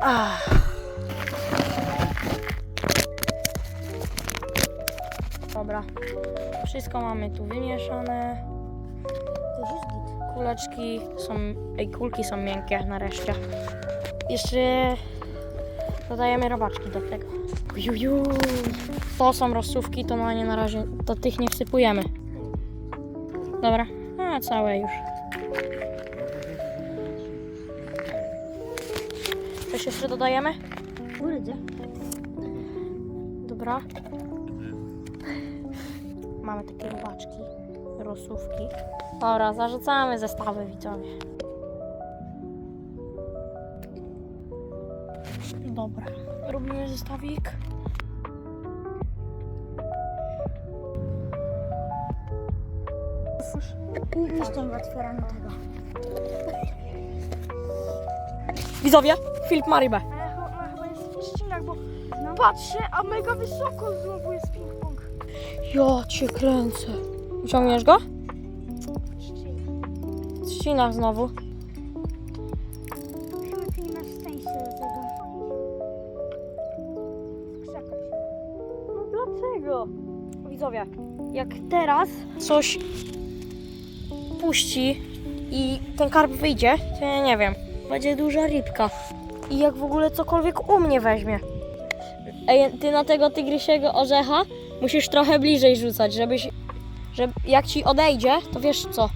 Ach. Dobra. Wszystko mamy tu wymieszane. Kuleczki są, ej, kulki są miękkie nareszcie. Jeszcze dodajemy robaczki do tego. Ujuju. To są rozsówki, to na nie na razie, to tych nie wsypujemy. Dobra, a całe już. Coś jeszcze dodajemy? Kurde. Dobra. Mamy takie robaczki, rosówki. Dobra, zarzucamy zestawy widzowie. Dobra, robimy zestawik. Jestem w otwieraniu tego. Widzowie, Filip Maribe. Ale chyba, chyba jest w trzcinach, bo patrzę, a mega wysoko znowu jest ping-pong. Ja cię kręcę. Ciągniesz go? W trzcinach znowu. Chyba ty nie masz szczęścia do tego. No dlaczego? Widzowie, jak teraz coś puści i ten karp wyjdzie, to ja nie wiem, będzie duża rybka. I jak w ogóle cokolwiek u mnie weźmie. Ej, ty na tego tygrysiego orzecha musisz trochę bliżej rzucać, żebyś, żeby jak ci odejdzie, to wiesz co.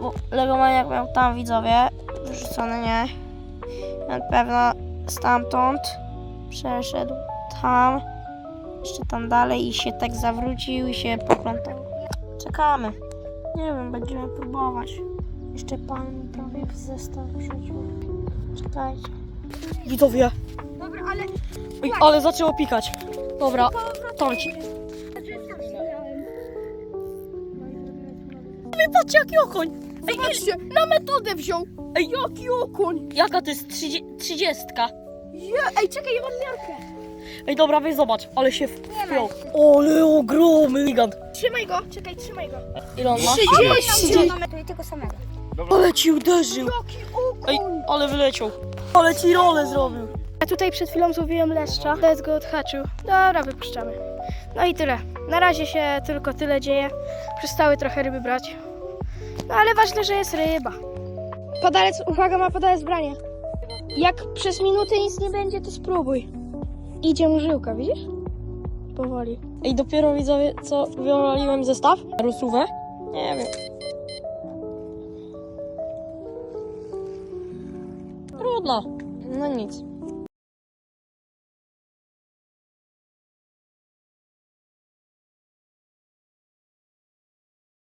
Bo Legomaniak miał tam widzowie, wyrzucony nie. Na pewno stamtąd przeszedł tam, jeszcze tam dalej i się tak zawrócił i się poplątał. Czekamy. Nie wiem, będziemy próbować. Jeszcze pan prawie w zestaw wrzucił. Czekajcie. Widzowie, Dobra, ale Oj, ale zaczęło pikać. Dobra, to ci. Patrzcie jaki okoń! Ej, patrzcie, na metodę wziął. Ej. Jaki okoń. jaka to jest trzydzie- trzydziestka? Je, ej, czekaj, ja mam miarkę. Ej, dobra, weź zobacz, ale się wpiął. Ale ogromny gigant. Trzymaj go, czekaj, trzymaj go. Ile on ma? 30. To i tego samego. Ale ci uderzył. Ej, ale wyleciał. Ale ci rolę zrobił. Ja tutaj przed chwilą złowiłem leszcza. Lec go odhaczył. Dobra, wypuszczamy. No i tyle. Na razie się tylko tyle dzieje. Przestały trochę ryby brać. No ale ważne, że jest ryba. Padalec, uwaga, ma padalec branie. Jak przez minutę nic nie będzie, to spróbuj. Idzie mu żyłka, widzisz? Powoli. Ej, dopiero widzowie, co wywaliłem zestaw? Rusówę? Nie wiem. Trudno. No nic.